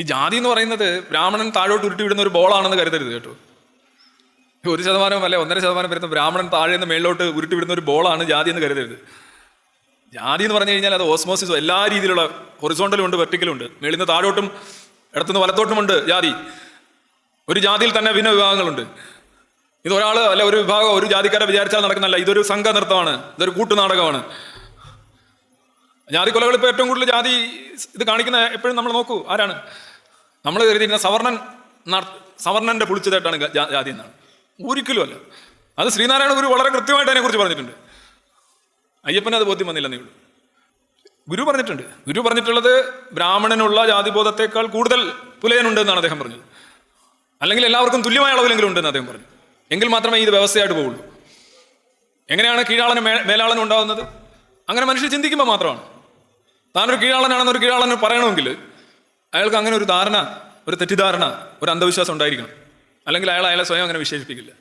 ഈ ജാതി എന്ന് പറയുന്നത് ബ്രാഹ്മണൻ താഴോട്ട് ഉരുട്ടി വിടുന്ന ഒരു ബോളാണെന്ന് കരുതരുത് കേട്ടോ. ഒരു ശതമാനം അല്ലെ ഒന്നര ശതമാനം വരുന്ന ബ്രാഹ്മണൻ താഴെ നിന്ന് മേളിലോട്ട് ഉരുട്ടി വിടുന്ന ഒരു ബോളാണ് ജാതി എന്ന് കരുതരുത്. ജാതി എന്ന് പറഞ്ഞു കഴിഞ്ഞാൽ അത് ഓസ്മോസിസ് എല്ലാ രീതിയിലുള്ള ഹൊറിസോണ്ടലും ഉണ്ട് വെർട്ടിക്കലും ഉണ്ട്. മേളിൽ നിന്ന് താഴോട്ടും ഇടത്തുനിന്ന് വലത്തോട്ടുമുണ്ട് ജാതി. ഒരു ജാതിയിൽ തന്നെ ഭിന്ന വിഭാഗങ്ങളുണ്ട്. ഇത് ഒരാൾ അല്ല ഒരു വിഭാഗം ഒരു ജാതിക്കാരെ വിചാരിച്ചാൽ നടക്കുന്നല്ല ഇതൊരു സംഘ നൃത്തമാണ് ഇതൊരു കൂട്ടുനാടകമാണ്. ജാതി കൊലകൾ ഇപ്പോൾ ഏറ്റവും കൂടുതൽ ജാതി ഇത് കാണിക്കുന്ന എപ്പോഴും നമ്മൾ നോക്കൂ ആരാണ്? നമ്മൾ കരുതിയിരുന്ന സവർണൻ സവർണന്റെ പുളിച്ചതായിട്ടാണ് ജാതി എന്നാണ്. ഒരിക്കലും അല്ല. അത് ശ്രീനാരായണ ഗുരു വളരെ കൃത്യമായിട്ട് അതിനെക്കുറിച്ച് പറഞ്ഞിട്ടുണ്ട്. അയ്യപ്പന് അത് ബോധ്യം വന്നില്ലെന്നേ ഉള്ളൂ. ഗുരു പറഞ്ഞിട്ടുണ്ട്. ഗുരു പറഞ്ഞിട്ടുള്ളത് ബ്രാഹ്മണനുള്ള ജാതിബോധത്തെക്കാൾ കൂടുതൽ പുലയനുണ്ട് എന്നാണ് അദ്ദേഹം പറഞ്ഞത്. അല്ലെങ്കിൽ എല്ലാവർക്കും തുല്യമായ അളവിലെങ്കിലും ഉണ്ടെന്ന് അദ്ദേഹം പറഞ്ഞു. എങ്കിൽ മാത്രമേ ഇത് വ്യവസ്ഥയായിട്ട് പോവുള്ളൂ. എങ്ങനെയാണ് കീഴാളനും മേലാളനും ഉണ്ടാകുന്നത് അങ്ങനെ മനുഷ്യർ ചിന്തിക്കുമ്പോൾ മാത്രമാണ്. താനൊരു കീഴാളനാണെന്നൊരു കീഴാളന് പറയണമെങ്കിൽ അയാൾക്ക് അങ്ങനെ ഒരു ധാരണ ഒരു തെറ്റിദ്ധാരണ ഒരു അന്ധവിശ്വാസം ഉണ്ടായിരിക്കണം. അല്ലെങ്കിൽ അയാൾ അയാളെ സ്വയം അങ്ങനെ വിശേഷിപ്പിക്കില്ല.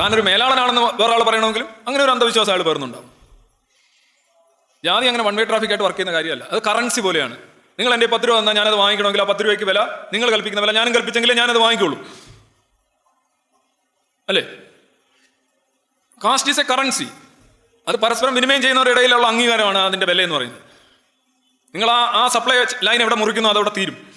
താനൊരു മേലാളനാണെന്ന് വേറെ ആൾ പറയണമെങ്കിലും അങ്ങനെ ഒരു അന്ധവിശ്വാസം അയാൾ പേർന്നുണ്ടാവും. ജാതി അങ്ങനെ വൺ വേ ട്രാഫിക് ആയിട്ട് വർക്ക് ചെയ്യുന്ന കാര്യമല്ല. അത് കറൻസി പോലെയാണ്. നിങ്ങൾ എന്റെ പത്ത് രൂപ തന്നാൽ ഞാനത് വാങ്ങിക്കണമെങ്കിൽ ആ പത്ത് രൂപയ്ക്ക് വില നിങ്ങൾ കൽപ്പിക്കുന്ന വില ഞാനും കൽപ്പിച്ചെങ്കിലേ ഞാനത് വാങ്ങിക്കുള്ളൂ അല്ലേ? കാസ്റ്റ് ഈസ് എ കറൻസി അത് പരസ്പരം വിനിമയം ചെയ്യുന്നവരുടെ ഇടയിലുള്ള അംഗീകാരമാണ് അതിന്റെ വില എന്ന് പറയുന്നത്. നിങ്ങൾ ആ ആ സപ്ലൈ ലൈൻ എവിടെ മുറിക്കുന്നു അതവിടെ തീരും.